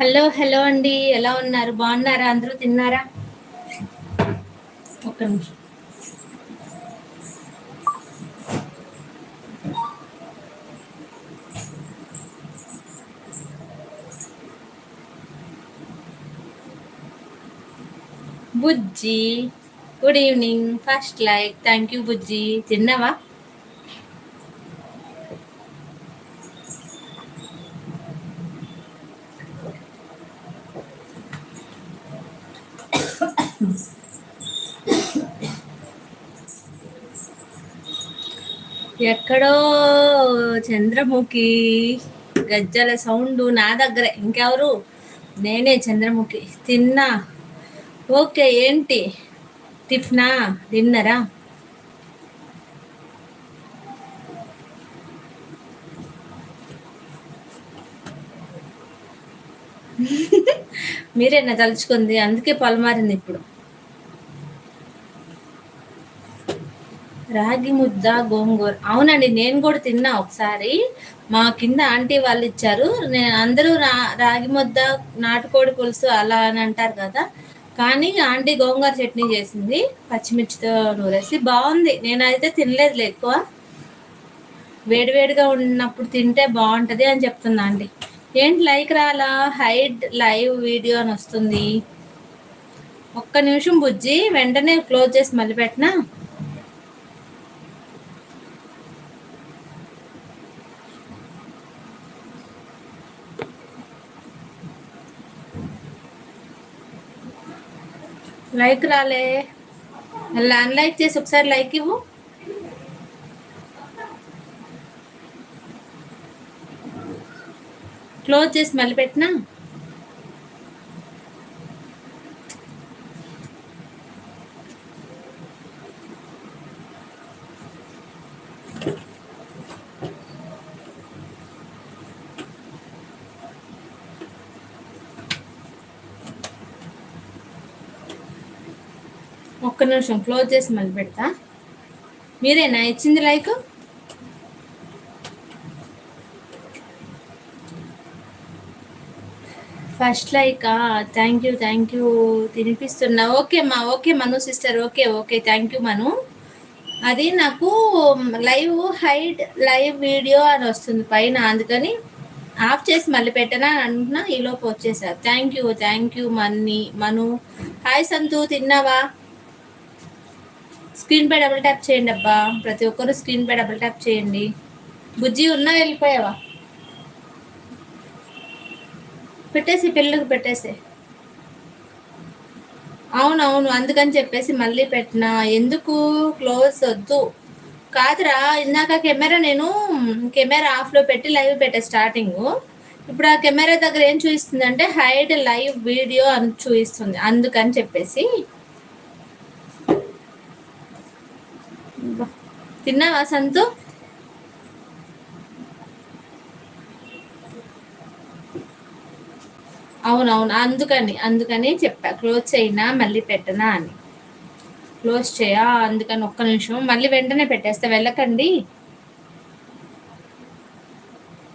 Hello hello అండి. ఎలా ఉన్నారు? బాగున్నారా? అందరూ తిన్నారా? ఒక్క నిమిషం. బుజ్జి good evening. First like. Thank you బుజ్జి. తిన్నావా? ఎక్కడో చంద్రముఖి గజ్జల సౌండ్ నా దగ్గరే. ఇంకెవరు? నేనే చంద్రముఖి. తిన్నా. ఓకే ఏంటి? టిఫ్నా? డిన్నరా? మీరేనా తలుచుకుంది అందుకే పలమారింది ఇప్పుడు. రాగి ముద్ద గోంగూర. అవునండి నేను కూడా తిన్నా ఒకసారి. మా కింద ఆంటీ వాళ్ళు ఇచ్చారు. నేను అందరూ రా రాగి ముద్ద నాటుకోడి పులుసు అలా అని అంటారు కదా. కానీ ఆంటీ గోంగూర చట్నీ చేసింది పచ్చిమిర్చితో నూరేసి. బాగుంది. నేనైతే తినలేదు ఎక్కువ. వేడివేడిగా ఉన్నప్పుడు తింటే బాగుంటుంది అని చెప్తున్నా అండి ఏంటి లైక్ రాలా? హైడ్ లైవ్ వీడియో అని వస్తుంది. ఒక్క నిమిషం బుజ్జి వెంటనే క్లోజ్ చేసి మళ్ళీ పెట్టినా? లైక్ రాలే. లైక్ చేసి ఒకసారి లైక్ ఇవ్వు. క్లోజ్ చేసి మళ్ళీ పెట్టినా? ఒక్క నిమిషం క్లోజ్ చేసి మళ్ళీ పెడతా. మీరేనా ఇచ్చింది like? First like thank you thank you తినిపిస్తున్నా. Okay మా okay Manu sister okay okay thank you Manu. అది నాకు లైవ్ హైడ్ లైవ్ వీడియో అని వస్తుంది పైన అందుకని ఆఫ్ చేసి మళ్ళీ పెట్టనా అని అంటున్నా ఈలోపు వచ్చేసారు thank you thank you Manni Manu. Hi సంతు తిన్నావా? స్క్రీన్ పై డబుల్ ట్యాప్ చేయండి అబ్బా. ప్రతి ఒక్కరు స్క్రీన్ పై డబుల్ ట్యాప్ చేయండి. బుజ్జి ఉన్నా వెళ్ళిపోయావా? పెట్టేసి పిల్లలకు పెట్టేసి. అవునవును అందుకని చెప్పేసి మళ్ళీ పెట్టిన. ఎందుకు? క్లోజ్ వద్దు. కాదురా ఇందాక కెమెరా నేను కెమెరా ఆఫ్లో పెట్టి లైవ్ పెట్టే స్టార్టింగ్. ఇప్పుడు ఆ కెమెరా దగ్గర ఏం చూపిస్తుంది అంటే హైడ్ లైవ్ వీడియో అని చూపిస్తుంది. అందుకని చెప్పేసి. తిన్నావా సంతు? అవునవును అందుకని అందుకని చెప్పా. క్లోజ్ చేయినా మళ్ళీ పెట్టనా అని. క్లోజ్ చేయా అందుకని ఒక్క నిమిషం. మళ్ళీ వెంటనే పెట్టేస్తా. వెళ్ళకండి.